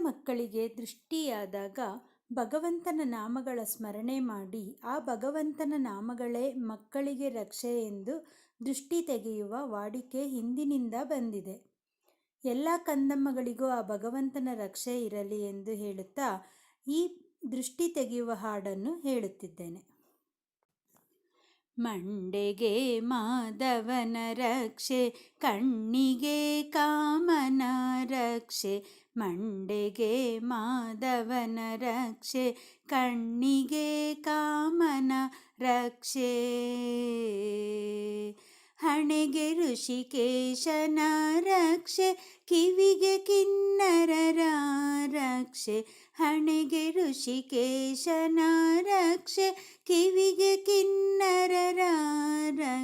ಮಕ್ಕಳಿಗೆ ದೃಷ್ಟಿಯಾದಾಗ ಭಗವಂತನ ನಾಮಗಳ ಸ್ಮರಣೆ ಮಾಡಿ ಆ ಭಗವಂತನ ನಾಮಗಳೇ ಮಕ್ಕಳಿಗೆ ರಕ್ಷೆ ಎಂದು ದೃಷ್ಟಿ ತೆಗೆಯುವ ವಾಡಿಕೆ ಹಿಂದಿನಿಂದ ಬಂದಿದೆ. ಎಲ್ಲ ಕಂದಮ್ಮಗಳಿಗೂ ಆ ಭಗವಂತನ ರಕ್ಷೆ ಇರಲಿ ಎಂದು ಹೇಳುತ್ತಾ ಈ ದೃಷ್ಟಿ ತೆಗೆಯುವ ಹಾಡನ್ನು ಹೇಳುತ್ತಿದ್ದೇನೆ. ಮಂಡೆಗೆ ಮಾಧವನ ರಕ್ಷೆ, ಕಣ್ಣಿಗೆ ಕಾಮನ ರಕ್ಷೆ, ಮಂಡೆಗೆ ಮಾಧವನ ರಕ್ಷೆ, ಕಣ್ಣಿಗೆ ಕಾಮನ ರಕ್ಷೆ. ಹಣೆಗೆ ಋಷಿಕೇಶನ ರಕ್ಷೆ, ಕಿವಿಗೆ ಕಿನ್ನರರ ರಕ್ಷೆ, ಹಣೆಗೆ ಋಷಿಕೇಶನ ರಕ್ಷೆ, ಕಿವಿಗೆ ಕಿನ್ನರರ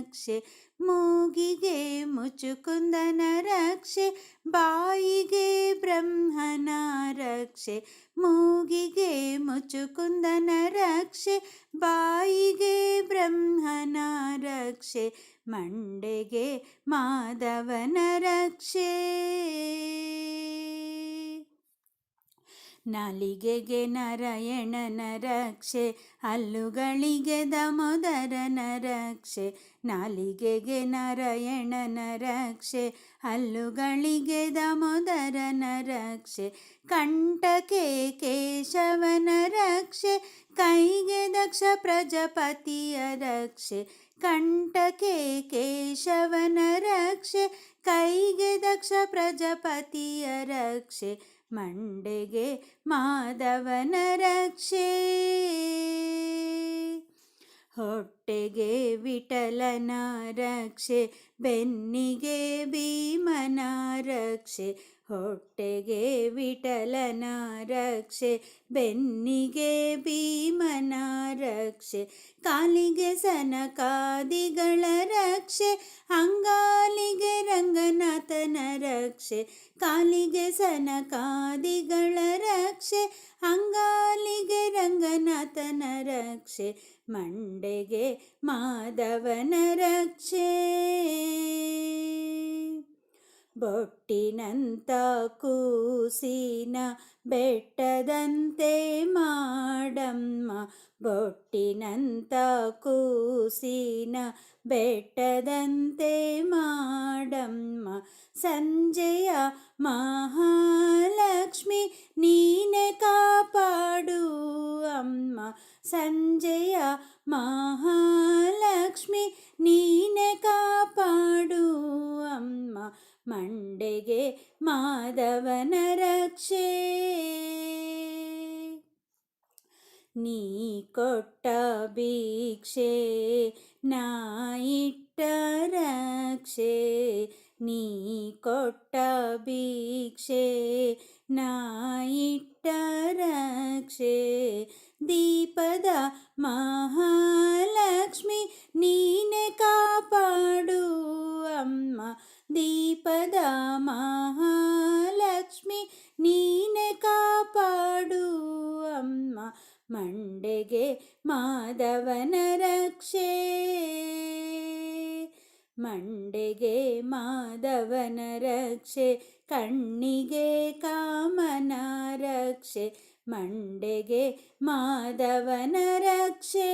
ರಕ್ಷೆ ಮೂಗಿಗೆ ಮುಚುಕುಂದನ ರಕ್ಷೆ ಬಾಯಿಗೆ ಬ್ರಹ್ಮನ ರಕ್ಷೆ ಮೂಗಿಗೆ ಮುಚುಕುಂದನ ರಕ್ಷೆ ಬಾಯಿಗೆ ಬ್ರಹ್ಮನ ರಕ್ಷೆ ಮಂಡೆಗೆ ಮಾಧವನ ರಕ್ಷೆ ನಾಲಿಗೆಗೆ ನಾರಾಯಣನ ರಕ್ಷೆ ಹಲ್ಲುಗಳಿಗೆ ದಮೋದರನ ರಕ್ಷೆ ನಾಲಿಗೆಗೆ ನಾರಾಯಣನ ರಕ್ಷೆ ಹಲ್ಲುಗಳಿಗೆ ದಮೋದರನ ರಕ್ಷೆ ಕಂಠಕ್ಕೆ ಕೇಶವನ ರಕ್ಷೆ ಕೈಗೆ ದಕ್ಷ ಪ್ರಜಾಪತಿಯ ರಕ್ಷೆ ಕಂಠಕ್ಕೆ ಕೇಶವನ ರಕ್ಷೆ ಕೈಗೆ ದಕ್ಷ ಪ್ರಜಾಪತಿಯ ರಕ್ಷೆ ಮಂಡೆಗೆ ಮಾಧವನ ರಕ್ಷೆ. ಹೊಟ್ಟೆಗೆ ವಿಠಲನ ರಕ್ಷೆ ಬೆನ್ನಿಗೆ ಭೀಮನ ರಕ್ಷೆ, ಹೊಟ್ಟೆಗೆ ವಿಠಲನ ರಕ್ಷೆ ಬೆನ್ನಿಗೆ ಭೀಮನ ರಕ್ಷೆ, ಕಾಲಿಗೆ ಸನಕಾದಿಗಳ ರಕ್ಷೆ, ಅಂಗಾಲಿಗೆ ರಂಗನಾಥನ ರಕ್ಷೆ, ಕಾಲಿಗೆ ಸನಕಾದಿಗಳ ರಂಗನಾಥನ ರಕ್ಷೆ, ಮಂಡೆಗೆ ಮಾಧವನ ರಕ್ಷೆ. ಬೊಟ್ಟಿನಂತ ಕೂಸಿನ ಬೆಟ್ಟದಂತೆ ಮಾಡಮ್ಮ, ಬೊಟ್ಟಿನಂತ ಕೂಸಿನ ಬೆಟ್ಟದಂತೆ ಮಾಡಮ್ಮ. ಸಂಜೆಯ ಮಹಾಲಕ್ಷ್ಮಿ ನೀನ ಅಮ್ಮ ಸಂಜೆಯ ಮಹಾಲಕ್ಷ್ಮಿ ನೀನೆ ಕಾಪಾಡು ಅಮ್ಮ ಮಂಡೆಗೆ ಮಾಧವನ ರಕ್ಷೆ ನೀ ಕೊಟ್ಟ ಭಿಕ್ಷೆ ನಾ ಇಟ್ಟ ರಕ್ಷೆ ನೀ ಕೊಟ್ಟ ಭಿಕ್ಷೆ ನಾ ಇಟ್ಟ ರಕ್ಷೆ ದೀಪದ ಮಹಾಲಕ್ಷ್ಮಿ ನೀನೆ ಕಾಪಾಡು ಅಮ್ಮ ದೀಪದ ಮಹಾಲಕ್ಷ್ಮಿ ನೀನೆ ಕಾಪಾಡು ಅಮ್ಮ ಮಂಡೆಗೆ ಮಾಧವನ ರಕ್ಷೆ ಮಂಡೆಗೆ ಮಾಧವನ ರಕ್ಷೆ ಕಣ್ಣಿಗೆ ಕಾಮನ ರಕ್ಷೆ ಮಂಡೆಗೆ ಮಾಧವನ ರಕ್ಷೆ.